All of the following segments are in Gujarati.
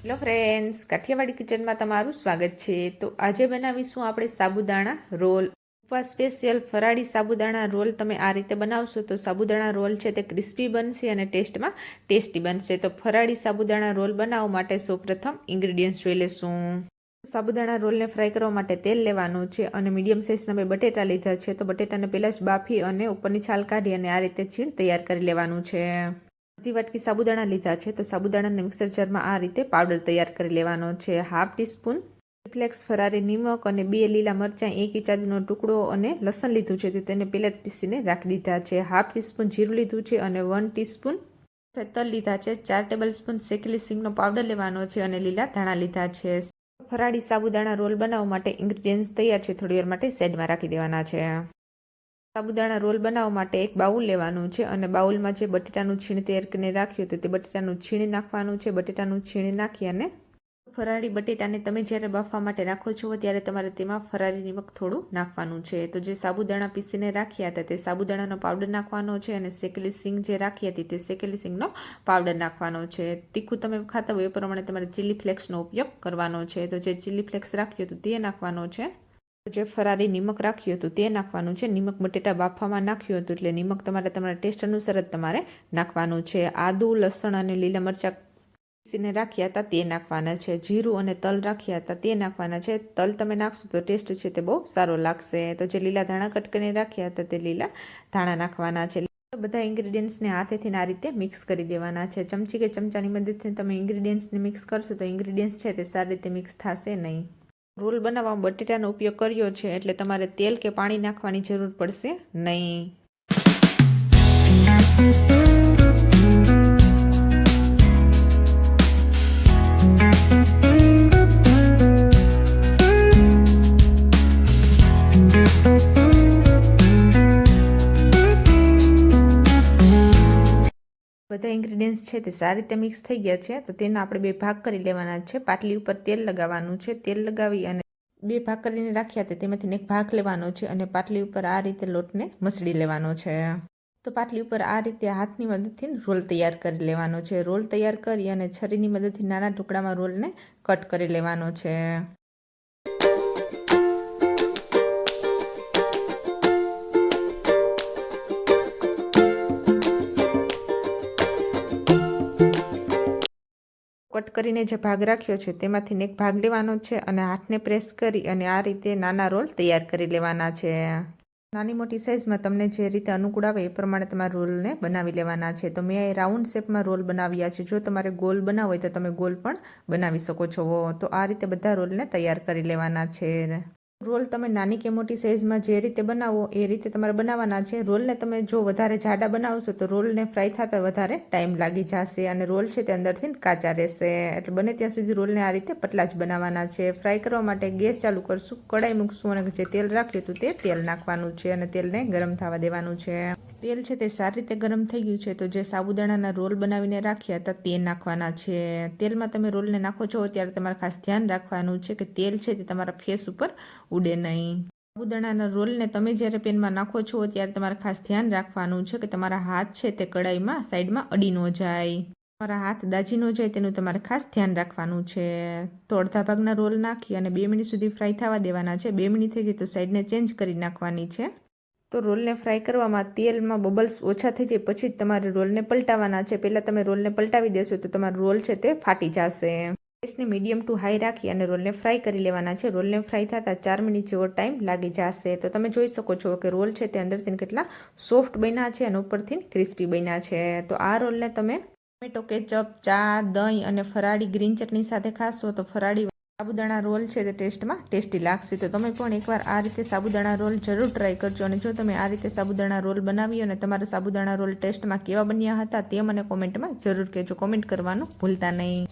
હેલો ફ્રેન્ડ્સ કાઠિયાવાડી કિચનમાં તમારું સ્વાગત છે. તો આજે બનાવીશું આપણે સાબુદાણા રોલ. ઉપવાસ સ્પેશિયલ ફરાળી સાબુદાણા રોલ તમે આ રીતે બનાવશો તો સાબુદાણા રોલ છે તે ક્રિસ્પી બનશે અને ટેસ્ટમાં ટેસ્ટી બનશે. તો ફરાળી સાબુદાણા રોલ બનાવવા માટે સૌપ્રથમ ઇન્ગ્રીડિયન્ટ્સ જોઈ લેશું. સાબુદાણા રોલને ફ્રાય કરવા માટે તેલ લેવાનું છે અને મીડિયમ સાઇઝના બે બટેટા લીધા છે. તો બટેટાને પહેલાં જ બાફી અને ઉપરની છાલ કાઢી અને આ રીતે છીણ તૈયાર કરી લેવાનું છે. અડધી વાટકી સાબુદાણા લીધા છે, તો સાબુદાણાને મિક્સર જારમાં આ રીતે પાવડર તૈયાર કરી લેવાનો છે. હાફ ટીસ્પૂન ફ્લેક્સ ફરારી નિમક અને બે લીલા મરચાં, એક ઇંચાદીનો ટુકડો અને લસણ લીધું છે, તો તેને પહેલાં પીસીને રાખી દીધા છે. હાફ ટીસ્પૂન જીરું લીધું છે અને વન ટીસ્પૂન તલ લીધા છે. ચાર ટેબલ સ્પૂન શેકેલી સિંગનો પાવડર લેવાનો છે અને લીલા ધાણા લીધા છે. ફરાળી સાબુદાણા રોલ બનાવવા માટે ઇન્ગ્રીડિયન્ટ્સ તૈયાર છે થોડી વાર માટે સેડમાં રાખી દેવાના છે. સાબુદાણા રોલ બનાવવા માટે એક બાઉલ લેવાનું છે અને બાઉલમાં જે બટેટાનું છીણ તૈયાર કરીને રાખ્યું હતું તે બટેટાનું છીણ નાખવાનું છે. બટેટાનું છીણ નાખી અને ફરાળી બટેટાને તમે જ્યારે બાફવા માટે રાખો છો ત્યારે તમારે તેમાં ફરાળી નિમક થોડું નાખવાનું છે. તો જે સાબુદાણા પીસીને રાખ્યા હતા તે સાબુદાણાનો પાવડર નાખવાનો છે અને શેકેલી સિંગ જે રાખી હતી તે શેકેલી સિંગનો પાવડર નાખવાનો છે. તીખું તમે ખાતા હોય એ પ્રમાણે તમારે ચીલી ફ્લેક્સનો ઉપયોગ કરવાનો છે. તો જે ચીલી ફ્લેક્સ રાખ્યું હતું તે નાખવાનો છે. જે ફરારી નિમક રાખ્યું હતું તે નાખવાનું છે. નિમક બટેટા બાફવામાં નાખ્યું હતું એટલે નિમક તમારે તમારા ટેસ્ટ અનુસાર જ તમારે નાખવાનું છે. આદુ, લસણ અને લીલા મરચાં પીસીને રાખ્યા હતા તે નાખવાના છે. જીરું અને તલ રાખ્યા હતા તે નાખવાના છે. તલ તમે નાખશો તો ટેસ્ટ છે તે બહુ સારો લાગશે. તો જે લીલા ધાણા કટ કરીને રાખ્યા હતા તે લીલા ધાણા નાખવાના છે. બધા ઇન્ગ્રીડિયન્ટ્સને હાથેથી આ રીતે મિક્સ કરી દેવાના છે. ચમચી કે ચમચાની મદદથી તમે ઇન્ગ્રીડિયન્ટ્સને મિક્સ કરશો તો ઇન્ગ્રીડિયન્ટ્સ છે તે સારી રીતે મિક્સ થશે નહીં. રોલ બનાવવામાં બટેટાનો ઉપયોગ કર્યો છે એટલે તમારે તેલ કે પાણી નાખવાની જરૂર પડશે નહીં. બધા ઇન્ગ્રીડિયન્ટ્સ છે તે સારી રીતે મિક્સ થઈ ગયા છે, તો તેના આપણે બે ભાગ કરી લેવાના છે. પાટલી ઉપર તેલ લગાવવાનું છે. તેલ લગાવી અને બે ભાગ કરીને રાખ્યા હતા, તેમાંથી એક ભાગ લેવાનો છે અને પાટલી ઉપર આ રીતે લોટને મસળી લેવાનો છે. તો પાટલી ઉપર આ રીતે હાથની મદદથી રોલ તૈયાર કરી લેવાનો છે. રોલ તૈયાર કરી અને છરીની મદદથી નાના ટુકડામાં રોલને કટ કરી લેવાનો છે. કટ કરીને જે ભાગ રાખ્યો છે તેમાંથી એક ભાગ લેવાનો છે અને હાથને પ્રેસ કરી અને આ રીતે નાના રોલ તૈયાર કરી લેવાના છે. નાની મોટી સાઇઝમાં તમને જે રીતે અનુકૂળ આવે એ પ્રમાણે તમારા રોલને બનાવી લેવાના છે. તો મેં રાઉન્ડ શેપમાં રોલ બનાવ્યા છે. જો તમારે ગોલ બનાવવો હોય તો તમે ગોલ પણ બનાવી શકો છો. તો આ રીતે બધા રોલને તૈયાર કરી લેવાના છે. રોલ તમે નાની કે મોટી સાઇઝમાં જે રીતે બનાવો, એ રીતે તમારે બનાવવાના છે. રોલને તમે જો વધારે જાડા બનાવશો, તો રોલને ફ્રાય થતાં વધારે ટાઈમ લાગી જશે અને રોલ છે તે અંદરથી કાચા રહેશે. એટલે બને ત્યાં સુધી રોલને આ રીતે પતલા જ બનાવવાના છે. ફ્રાય કરવા માટે ગેસ ચાલુ કરશું કડાઈ મૂકશું અને જે તેલ રાખ્યું હતું તે તેલ નાખવાનું છે અને તેલને ગરમ થવા દેવાનું છે. તેલ છે તે સારી રીતે ગરમ થઈ ગયું છે, તો જે સાબુદાણાના રોલ બનાવીને રાખ્યા હતા તે નાખવાના છે. તેલમાં તમે રોલને નાખો છો, ત્યારે તમારે ખાસ ધ્યાન રાખવાનું છે કે તેલ છે તે તમારા ફેસ ઉપર ઉડે નહીં. સાબુદાણાના રોલને તમે જ્યારે પેનમાં નાખો છો, ત્યારે તમારે ખાસ ધ્યાન રાખવાનું છે કે તમારા હાથ છે તે કડાઈમાં, સાઈડમાં અડી ન જાય. તમારા હાથ દાજી ન જાય તેનું તમારે ખાસ ધ્યાન રાખવાનું છે. તો અડધા ભાગના રોલ નાખી અને બે મિનિટ સુધી ફ્રાય થવા દેવાના છે. બે મિનિટ થઈ જાય તો સાઈડને ચેન્જ કરી નાખવાની છે. તો રોલને ફ્રાય કરવામાં તેલમાં બબલ્સ ઓછા થઈ જાય, પછી જ તમારે રોલને પલટાવવાના છે. પહેલાં તમે રોલને પલટાવી દેશો તો તમારો રોલ છે તે ફાટી જશે. ગેસને મીડિયમ ટુ હાઈ રાખી અને રોલને ફ્રાય કરી લેવાના છે. રોલને ફ્રાય થતાં ચાર મિનિટ જેવો ટાઈમ લાગી જશે. તો તમે જોઈ શકો છો કે રોલ છે તે અંદરથી કેટલા સોફ્ટ બન્યા છે અને ઉપરથી ક્રિસ્પી બન્યા છે. તો આ રોલને તમે ટોમેટો, કેચઅપ, ચા, દહીં અને ફરાળી ગ્રીન ચટણી સાથે ખાશો તો ફરાળી સાબુદાણા રોલ છે તે ટેસ્ટમાં ટેસ્ટી લાગશે. તો તમે પણ એકવાર આ રીતે સાબુદાણા રોલ જરૂર ટ્રાય કરજો અને જો તમે આ રીતે સાબુદાણા રોલ બનાવ્યો અને તમારા સાબુદાણા રોલ ટેસ્ટમાં કેવા બન્યા હતા તે મને કોમેન્ટમાં જરૂર કહેજો. કોમેન્ટ કરવાનું ભૂલતા નહીં.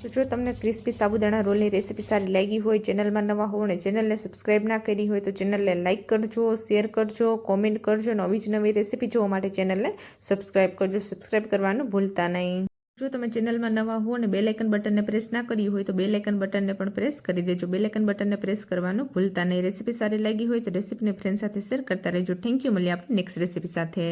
તો જો તમને ક્રિસ્પી સાબુદાણા રોલની રેસીપી સારી લાગી હોય, ચેનલમાં નવા હો અને ચેનલને સબસ્ક્રાઈબ ના કરી હોય, તો ચેનલને લાઇક કરજો શેર કરજો કોમેન્ટ કરજો નવી જ નવી રેસીપી જોવા માટે ચેનલને સબસ્ક્રાઇબ કરજો. સબસ્ક્રાઈબ કરવાનું ભૂલતા નહીં. જો તમે ચેનલમાં નવા હો અને બેલાઇકન બટનને પ્રેસ ના કરી હોય તો બેલાઇકન બટનને પણ પ્રેસ કરી દેજો. બેલાઇકન બટનને પ્રેસ કરવાનું ભૂલતા નહીં. રેસીપી સારી લાગી હોય તો રેસીપીને ફ્રેન્ડ સાથે શેર કરતા રહેજો. થેન્ક યુ મળીએ આપણે નેક્સ્ટ રેસીપી સાથે.